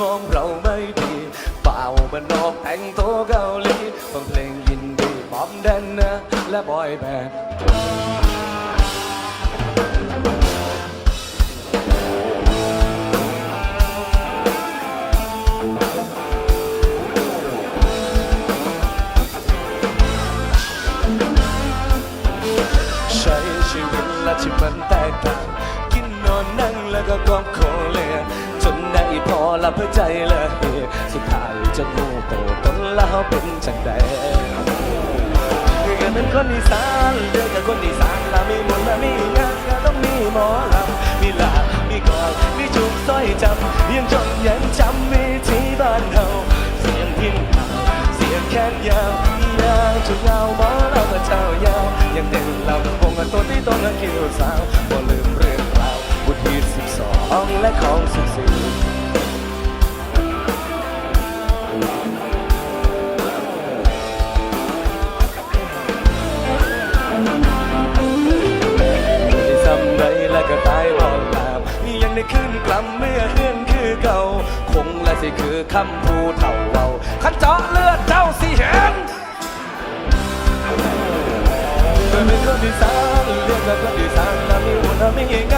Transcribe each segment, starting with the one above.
มองเราไม่ดีเป่าบันนอกแต่งตัวเกาหลีฟังเพลงยินดีป้อมแดนนะและบอยแบนด์ใช้ชีวิตและที่มันแตกต่างกินนอนนั่งแล้วก็กอดคอ นได้พอละเพื่อใจเลยสุดท้ายจะงูโตต้นแล้วเป็นจังใดเกิดเป็นคนอีสานเดือกับคนอีสานละมีมนละมีงานก็ต้องมีหมอลำมีลามีกอดมีจุกสร้อยจำยังจนยังจำมีที่บ้านเฮาเสียงพินเฮาเสียงแค้นยาวยาวจุกยาหมอเราก็เจ้ายาวยังเด่นลำวงกันตัวที่ต้นคิวสาวบ่ลืมเรื่องราวบุตรที่สิบสองและของสิบสี่ ยังได้ขึ้นกลับเมื่อเฮือนคือเก่า คงและสิคือคำพูเท่าเบาขันเจาะเลือดเจ้าสิเห็นเมื่อเป็นคนที่สางเรียกกับคนที่สานแล้ำมีหัวนมีเอง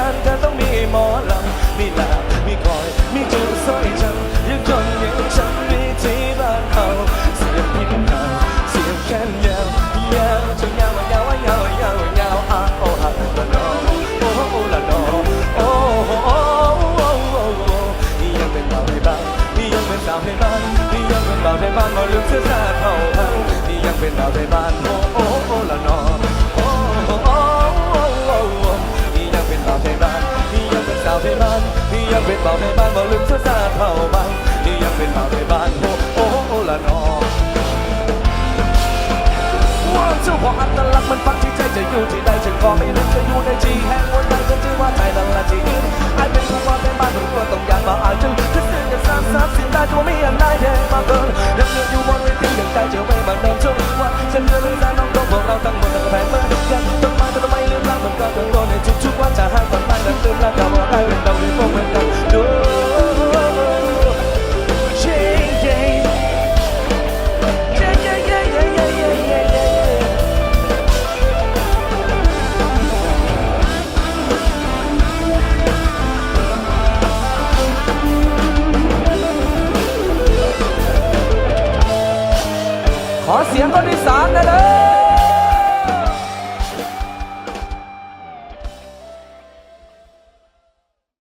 ในบ้านยังเป็นบาในบ้านบ่ลืมเสื้อผ้าเผ่าพันธุ์ยังเป็นบาในบ้านโอ้โอ้โอ้ละนอว่าเจ้าของอัตลักษณ์มันฟังที่ใจจะอยู่ที่ใดฉันก็ไม่รู้จะอยู่ในที่แห่งหัวใจฉันชื่อว่าใจนั่นละที่อื่นไอเป็นผู้ว่าเป็นบ้านเป็นตัวต้องยานมาอาจจะคือสิ่งที่สางสรรค์สิ่งใดตัวไม่ย่างใดเด่นมาเกินยังยืนอยู่บนเวทียังใจเจอไม่บาเดิมช่ว ขอเสียงคนที่สามนะเด้อ